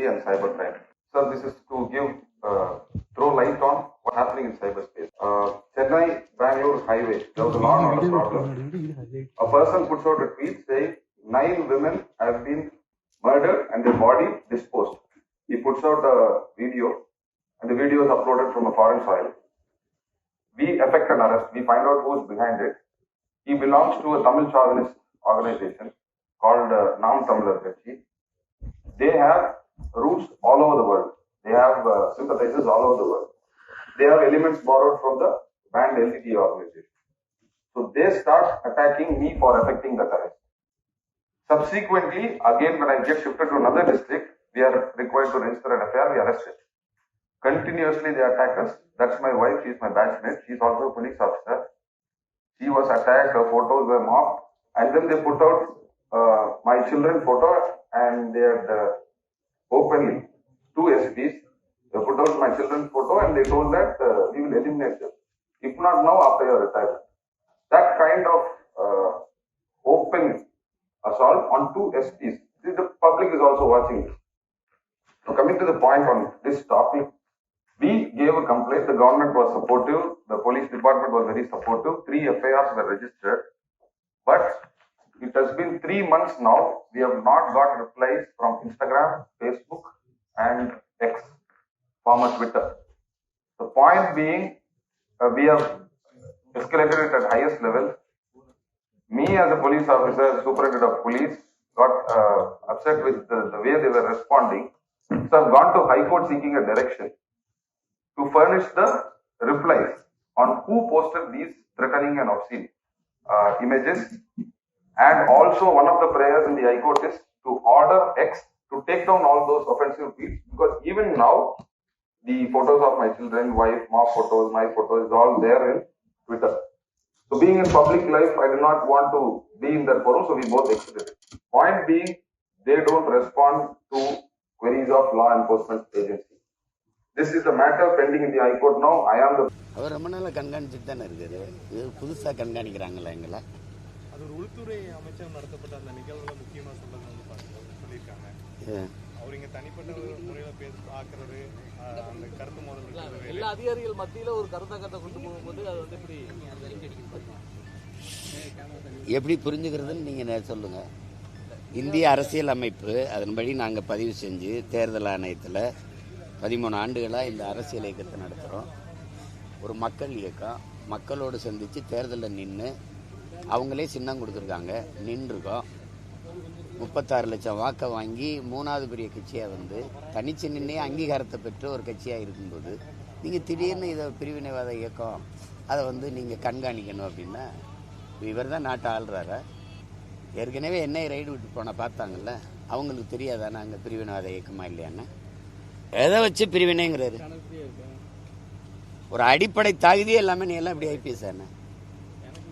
security and cybercrime. Sir, this is to give uh, throw light on what's happening in cyberspace. Uh, Chennai Bangalore highway, there was a lot of problem. A person puts out a tweet saying nine women have been murdered and their body disposed. He puts out a video and the video is uploaded from a foreign soil. We effect an arrest. We find out who's behind it. He belongs to a Tamil chauvinist organization called uh, Nam Tamilar Kachi. They have roots all over the world. They have uh, sympathizers all over the world. They have elements borrowed from the banned LTT organization. So they start attacking me for affecting the arrest. Subsequently, again, when I get shifted to another district, we are required to register an FIR, we arrest. Continuously, they attack us. That's my wife, she's my batchmate, she's also a police officer. She was attacked, her photos were mocked, and then they put out uh, my children photo and they had uh, openly, two SPs, they put out my children's photo and they told that uh, we will eliminate them. If not now, after your retirement. That kind of uh, open assault on two SPs. See, The public is also watching this. So coming to the point on this topic, we gave a complaint. The government was supportive. The police department was very supportive. Three FIRs were registered. But it has been three months now. We have not got replies from Instagram, Facebook, and X, former Twitter. The point being, uh, we have escalated it at highest level. Me as a police officer, superintendent of police, got uh, upset with the, the way they were responding. So I've gone to High Court seeking a direction to furnish the replies on who posted these threatening and obscene uh, images. And also one of the prayers in the High Court is to order X to take down all those offensive tweets because even now the photos of my children, wife, mock photos, my photos is all there in Twitter. So being in public life, I do not want to be in that forum, so we both exited it. Point being, they don't respond to queries of law enforcement agency. This is the matter pending in the High Court now. I am the அவர் ரொம்ப நாளாக கண்காணிச்சுட்டு தானே இருக்காரு இது புதுசாக கண்காணிக்கிறாங்களா எங்களை அது ஒரு உள்துறை அமைச்சர் நடத்தப்பட்ட அந்த நிகழ்வுல முக்கியமா சொல்றது வந்து பாத்தீங்கன்னா சொல்லியிருக்காங்க. அவர் இங்க தனிப்பட்ட ஒரு முறையில பேச பாக்குறது அந்த கருத்து மோதல். எல்லா அதிகாரிகள் மத்தியில ஒரு கருத்தக்கத்தை கொண்டு போகும்போது அது வந்து இப்படி எப்படி புரிஞ்சுக்கிறதுன்னு நீங்கள் சொல்லுங்கள் இந்திய அரசியல் அமைப்பு அதன்படி நாங்கள் பதிவு செஞ்சு தேர்தல் ஆணையத்தில் பதிமூணு ஆண்டுகளாக இந்த அரசியல் இயக்கத்தை நடத்துகிறோம் ஒரு மக்கள் இயக்கம் மக்களோடு சந்தித்து தேர்தலில் நின்று அவங்களே சின்னம் கொடுத்துருக்காங்க. நின்றுருக்கோம். முப்பத்தாறு லட்சம் வாக்கை வாங்கி மூணாவது பெரிய கட்சியாக வந்து தனிச்சு நின்றே அங்கீகாரத்தை பெற்று ஒரு கட்சியாக இருக்கும்போது நீங்கள் திடீர்னு இதை பிரிவினைவாத இயக்கம் அதை வந்து நீங்கள் கண்காணிக்கணும் அப்படின்னா இவர் தான் நாட்டை ஆள்றாரா? ஏற்கனவே என்னை ரைடு விட்டு போன பார்த்தாங்கல்ல அவங்களுக்கு தெரியாதானே அங்கே பிரிவினைவாத இயக்கமா இல்லையான்னு? எதை வச்சு பிரிவினைங்கிறாரு? ஒரு அடிப்படை தகுதியே எல்லாமே நீ எல்லாம் இப்படி ஐபிஎஸ் என்ன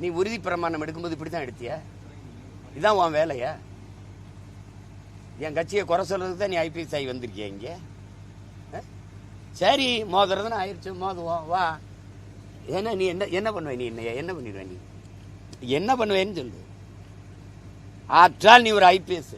நீ உறுதி பிரமாணம் எடுக்கும்போது இப்படி தான் எடுத்தியா? இதான் உன் வேலையா? என் கட்சியை குறை சொல்றதுக்கு தான் நீ ஐபிஎஸ் ஆகி வந்திருக்கிய இங்கே? சரி மோதுறதுன்னு ஆயிடுச்சு மோதுவோம் வா. ஏன்னா நீ என்ன என்ன பண்ணுவ நீ என்ன என்ன பண்ணிடுவ நீ? என்ன பண்ணுவேன்னு சொல்லு. ஆற்றால் நீ ஒரு ஐபிஎஸ்